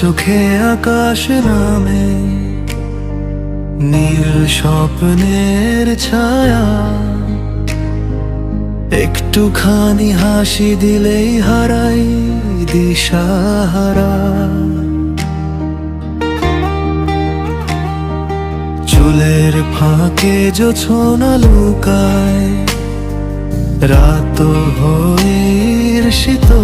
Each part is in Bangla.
চোখে আকাশ নামে, নীল স্বপ্নের ছায়া। একটুখানি হাসি দিলেই হারাই দিশাহারা। চুলের ফাঁকে জোছনা লুকায়, রাত হয়ে শীতল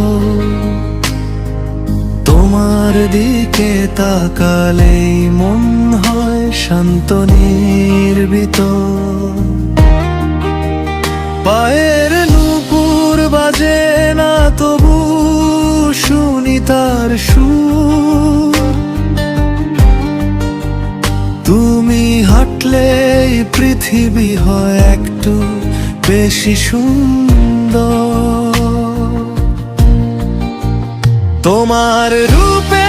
দিকে তাকালেই মন হয় শান্ত, নির্বিত। পায়ের নুপুর বাজে না তবু শুনি তার সুর। তুমি হাঁটলেই পৃথিবী হয় একটু বেশি সুন্দর। তোমার রূপের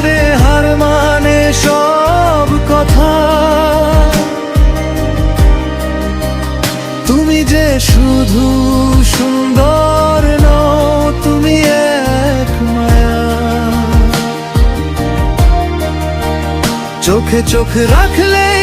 গুনে হার মানে সব কথা। তুমি যে শুধু সুন্দর নও, তুমি এক মায়া। চোখে চোখ রাখলেই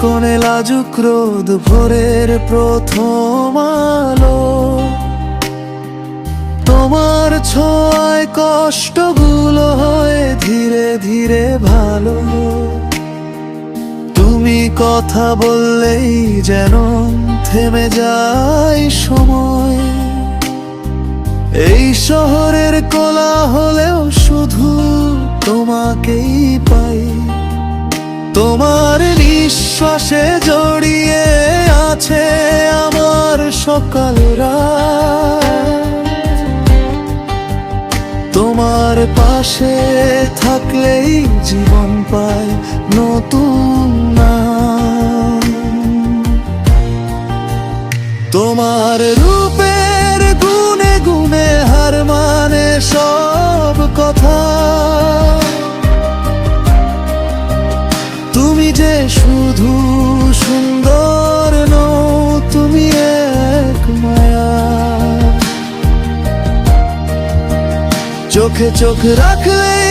কোণে লাজুক রোদ, ভোরের প্রথম আলো। তোমার ছোঁয়ায় কষ্টগুলো হয় ধীরে ধীরে ভালো। তুমি কথা বললেই যেন থেমে যায় সময়। এই শহরের কোলা হলেও শুধু তোমাকেই পাই। তোমার নিঃশ্বাসে জড়িয়ে আছে আমার সকাল রাত। তোমার পাশে থাকলেই জীবন পায় নতুন না তোমার রূপের গুনে গুনে হার মানে সব কথা। চোখে চোখ রাখলেই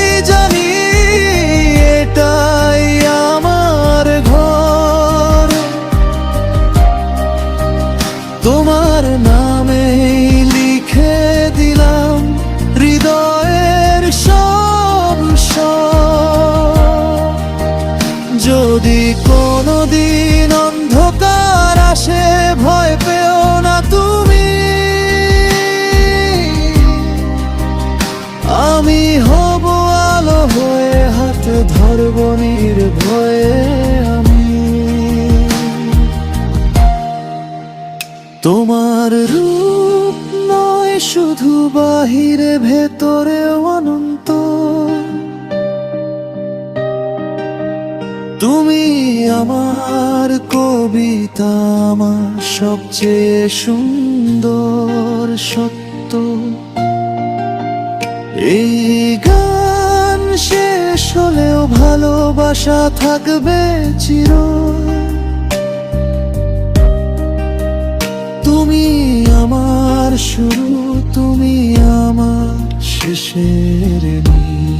হাতে ধরব নির্ভয়ে আমি। তোমার রূপ নয় শুধু বাহিরে ভেতরেও অনন্ত। তুমি আমার কবিতা, আমার সবচেয়ে সুন্দর সত্য। এই গান হলেও ভালোবাসা থাকবে চির। তুমি আমার শুরু তুমি আমার শেষের নীল